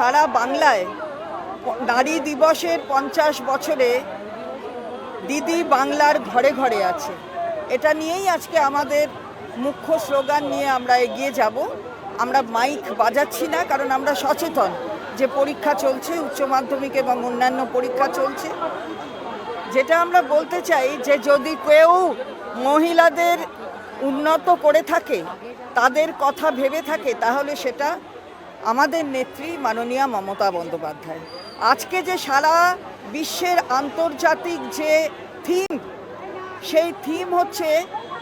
সারা বাংলায় নারী দিবসের পঞ্চাশ বছরে দিদি বাংলার ঘরে ঘরে আছে। এটা নিয়েই আজকে আমাদের মুখ্য স্লোগান নিয়ে আমরা এগিয়ে যাব। আমরা মাইক বাজাচ্ছি না, কারণ আমরা সচেতন যে পরীক্ষা চলছে, উচ্চ মাধ্যমিক এবং অন্যান্য পরীক্ষা চলছে। যেটা আমরা বলতে চাই যে যদি কেউ মহিলাদের উন্নত করে থাকে, তাদের কথা ভেবে থাকে, তাহলে সেটা আমাদের নেত্রী মাননীয়া মমতা বন্দ্যোপাধ্যায়। আজকে যে সারা বিশ্বের আন্তর্জাতিক যে থিম, সেই থিম হচ্ছে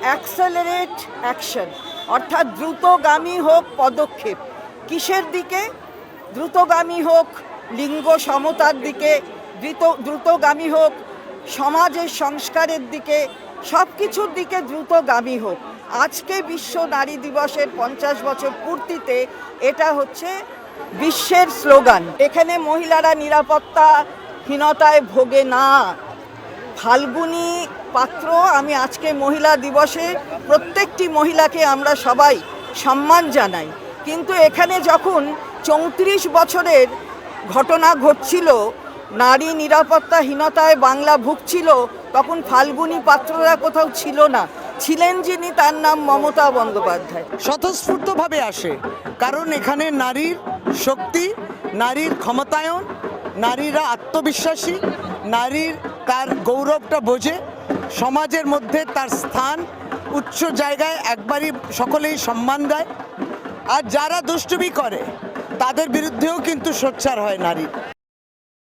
অ্যাক্সেলারেট অ্যাকশন অর্থাৎ দ্রুতগামী হোক পদক্ষেপ। কিসের দিকে? দ্রুতগামী হোক লিঙ্গ সমতার দিকে, দ্রুত, দ্রুতগামী হোক সমাজের সংস্কারের দিকে সব কিছুর দিকে দ্রুতগামী হোক। আজকে বিশ্ব নারী দিবসের পঞ্চাশ বছর পূর্তিতে এটা হচ্ছে বিশ্বের স্লোগান। এখানে মহিলারা নিরাপত্তাহীনতায় ভোগে না। ফাল্গুনি পাত্র, আমি আজকে মহিলা দিবসে প্রত্যেকটি মহিলাকে আমরা সবাই সম্মান জানাই। কিন্তু এখানে যখন চৌত্রিশ বছরের ঘটনা ঘটছিল, নারী নিরাপত্তাহীনতায় বাংলা ভুগছিল, তখন ফাল্গুনি পাত্ররা কোথাও ছিল না। ছিলেন যিনি, তার নাম মমতা বন্দ্যোপাধ্যায়। স্বতঃস্ফূর্তভাবে আসে, কারণ এখানে নারীর শক্তি, নারীর ক্ষমতায়ন, নারীরা আত্মবিশ্বাসী, নারীর তার গৌরবটা বোঝে, সমাজের মধ্যে তার স্থান উচ্চ জায়গায় একবারই সকলেই সম্মান দেয়। আর যারা দুষ্টুমি করে, তাদের বিরুদ্ধেও কিন্তু সোচ্চার হয় নারী।